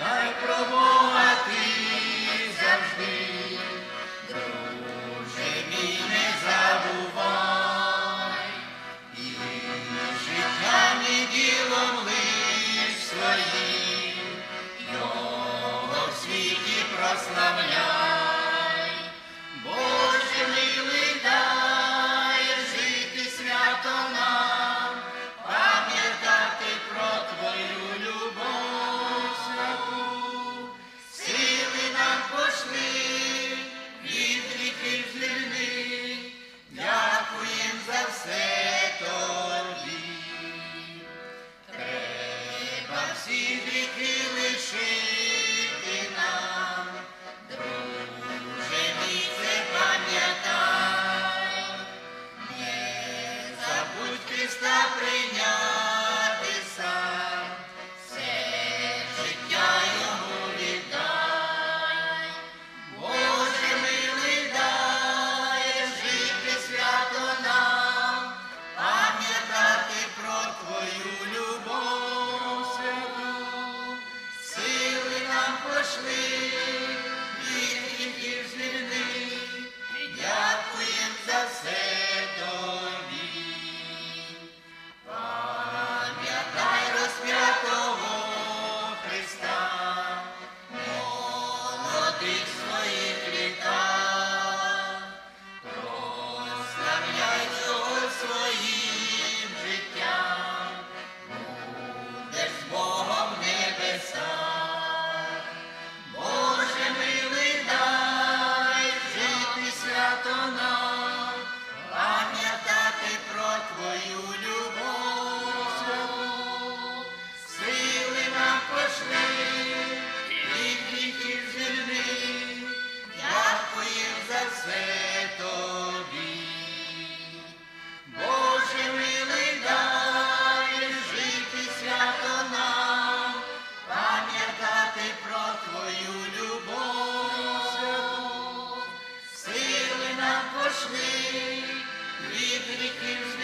хай пробувати завжди, друже мій не забувай, і життям і ділом лиш своїм, його в світі прославляй. всі гріхи лишив. City you.